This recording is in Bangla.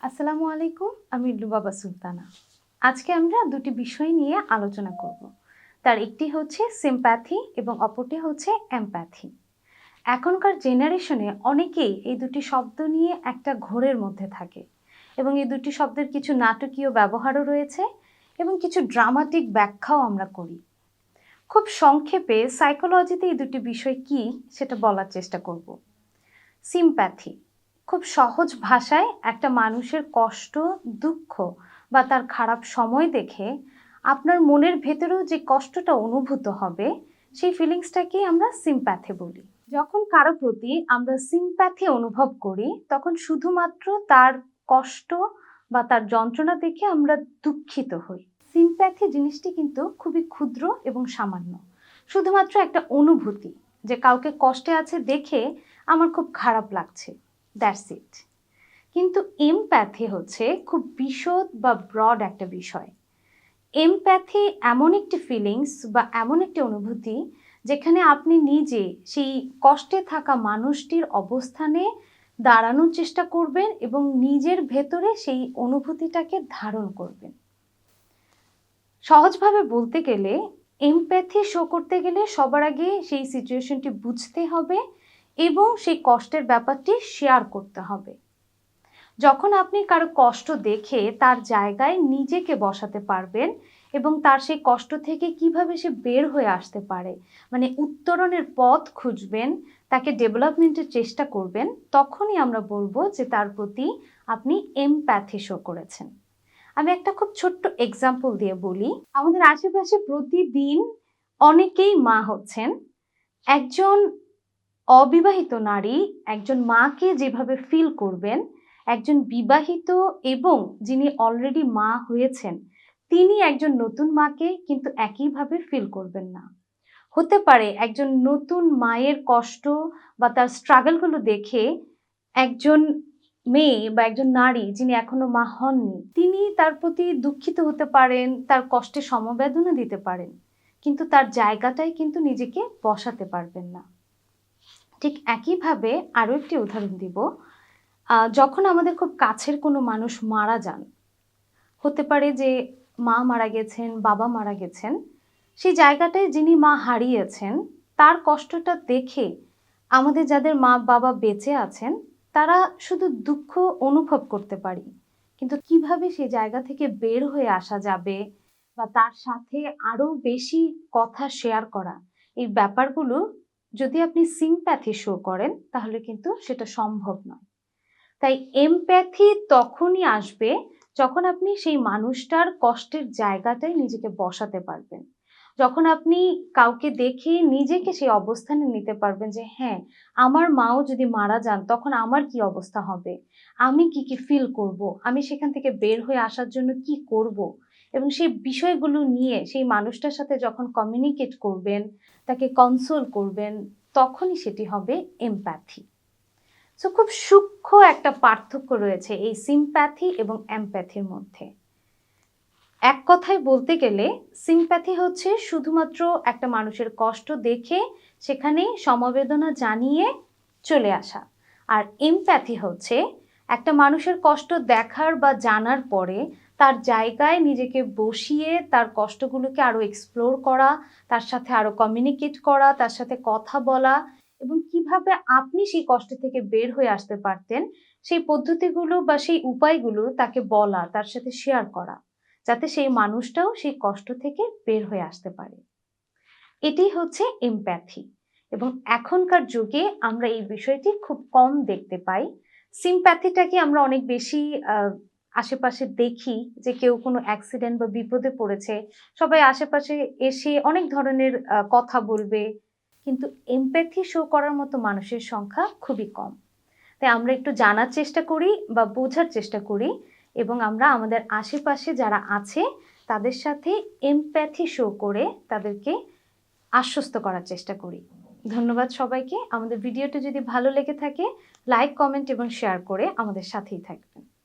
আসসালামু আলাইকুম, আমি লুবাবা সুলতানা। আজকে আমরা দুটি বিষয় নিয়ে আলোচনা করব। তার একটি হচ্ছে সিম্প্যাথি এবং অপরটি হচ্ছে এমপ্যাথি এখনকার জেনারেশনে অনেকেই এই দুটি শব্দ নিয়ে একটা ঘোরের মধ্যে থাকে এবং এই দুটি শব্দের কিছু নাটকীয় ব্যবহারও রয়েছে এবং কিছু ড্রামাটিক ব্যাখ্যাও আমরা করি। খুব সংক্ষেপে সাইকোলজিতে এই দুটি বিষয় কি সেটা বলার চেষ্টা করব। সিম্প্যাথি খুব সহজ ভাষায় একটা মানুষের কষ্ট, দুঃখ বা তার খারাপ সময় দেখে আপনার মনের ভেতরেও যে কষ্টটা অনুভূত হবে, সেই ফিলিংসটাকেই আমরা সিম্প্যাথি বলি? যখন কারও প্রতি আমরা সিম্প্যাথি অনুভব করি, তখন শুধুমাত্র তার কষ্ট বা তার যন্ত্রণা দেখে আমরা দুঃখিত হই। সিম্প্যাথি জিনিসটি কিন্তু খুবই ক্ষুদ্র এবং সামান্য। শুধুমাত্র একটা অনুভূতি যে কাউকে কষ্টে আছে দেখে আমার খুব খারাপ লাগছে। দ্যাটস ইট কিন্তু এমপ্যাথি হচ্ছে খুব বিশদ বা ব্রড একটা বিষয়। এমপ্যাথি এমন একটি ফিলিংস বা এমন একটি অনুভূতি যেখানে আপনি নিজে সেই কষ্টে থাকা মানুষটির অবস্থানে দাঁড়ানোর চেষ্টা করবেন এবং নিজের ভেতরে সেই অনুভূতিটাকে ধারণ করবেন। সহজভাবে বলতে গেলে এমপ্যাথি শো করতে গেলে সবার আগে সেই সিচুয়েশনটি বুঝতে হবে এবং সেই কষ্টের ব্যাপারটি শেয়ার করতে হবে। যখন আপনি কারও কষ্ট দেখে তার জায়গায় নিজেকে বসাতে পারবেন এবং তার সেই কষ্ট থেকে কীভাবে সে বের হয়ে আসতে পারে মানে উত্তরণের পথ খুঁজবেন, তাকে ডেভেলপমেন্টের চেষ্টা করবেন, তখনই আমরা বলব যে তার প্রতি আপনি এমপ্যাথি শো করেছেন। আমি একটা খুব ছোট্ট এক্সাম্পল দিয়ে বলি। আমাদের আশেপাশে প্রতিদিন অনেকেই মা হচ্ছেন। একজন অবিবাহিত নারী একজন মাকে যেভাবে ফিল করবেন, একজন বিবাহিত এবং যিনি অলরেডি মা হয়েছেন, তিনি একজন নতুন মাকে কিন্তু একইভাবে ফিল করবেন না। হতে পারে একজন নতুন মায়ের কষ্ট বা তার স্ট্রাগলগুলো দেখে একজন মেয়ে বা একজন নারী যিনি এখনও মা হননি, তিনি তার প্রতি দুঃখিত হতে পারেন, তার কষ্টে সমবেদনা দিতে পারেন, কিন্তু তার জায়গাটায় কিন্তু নিজেকে বসাতে পারবেন না। ঠিক একইভাবে আরও একটি উদাহরণ দিব। যখন আমাদের খুব কাছের কোনো মানুষ মারা যান, হতে পারে যে মা মারা গেছেন, বাবা মারা গেছেন, সেই জায়গাটায় যিনি মা হারিয়েছেন, তার কষ্টটা দেখে আমাদের যাদের মা বাবা বেঁচে আছেন, তারা শুধু দুঃখ অনুভব করতে পারি। কিন্তু কীভাবে সেই জায়গা থেকে বের হয়ে আসা যাবে বা তার সাথে আরও বেশি কথা শেয়ার করা, এই ব্যাপারগুলো যদি আপনি সিম্প্যাথি শো করেন, তাহলে কিন্তু সেটা সম্ভব নয়। তাই এমপ্যাথি তখনই আসবে যখন আপনি সেই মানুষটার কষ্টের জায়গাটায় নিজেকে বসাতে পারবেন। যখন আপনি কাউকে দেখে নিজেকে সেই অবস্থানে নিতে পারবেন যে হ্যাঁ আমার মাও যদি মারা যান, তখন আমার কি অবস্থা হবে? আমি কি কি ফিল করব? আমি সেখান থেকে বের হয়ে আসার জন্য কি করব? এবং সেই বিষয়গুলো নিয়ে সেই মানুষটার সাথে যখন কমিউনিকেট করবেন তাকে কনসোল করবেন, তখনই সেটি হবে এমপ্যাথি সো খুব সূক্ষ্ম একটা পার্থক্য রয়েছে এই সিম্প্যাথি এবং এমপ্যাথির মধ্যে। এক কথায় বলতে গেলে সিম্প্যাথি হচ্ছে শুধুমাত্র একটা মানুষের কষ্ট দেখে সেখানে সমবেদনা জানিয়ে চলে আসা। আর এমপ্যাথি হচ্ছে একটা মানুষের কষ্ট দেখার বা জানার পরে তার জায়গায় নিজেকে বসিয়ে তার কষ্টগুলোকে আরও এক্সপ্লোর করা, তার সাথে আরও কমিউনিকেট করা, তার সাথে কথা বলা এবং কীভাবে আপনি সেই কষ্ট থেকে বের হয়ে আসতে পারতেন, সেই পদ্ধতিগুলো বা সেই উপায়গুলো তাকে বলা, তার সাথে শেয়ার করা, যাতে সেই মানুষটাও সেই কষ্ট থেকে বের হয়ে আসতে পারে। এটি হচ্ছে এমপ্যাথি এবং এখনকার যুগে আমরা এই বিষয়টি খুব কম দেখতে পাই। সিম্প্যাথিটাকে আমরা অনেক বেশি আশেপাশে দেখি যে কেউ কোনো অ্যাক্সিডেন্ট বা বিপদে পড়েছে, সবাই আশেপাশে এসে অনেক ধরনের কথা বলবে, কিন্তু এমপ্যাথি শো করার মতো মানুষের সংখ্যা খুবই কম। তাই আমরা একটু জানার চেষ্টা করি বা বোঝার চেষ্টা করি এবং আমরা আমাদের আশেপাশে যারা আছে, তাদের সাথে এমপ্যাথি শো করে তাদেরকে আশ্বস্ত করার চেষ্টা করি। ধন্যবাদ সবাইকে। আমাদের ভিডিওটি যদি ভালো লেগে থাকে লাইক কমেন্ট এবং শেয়ার করে আমাদের সাথেই থাকবেন।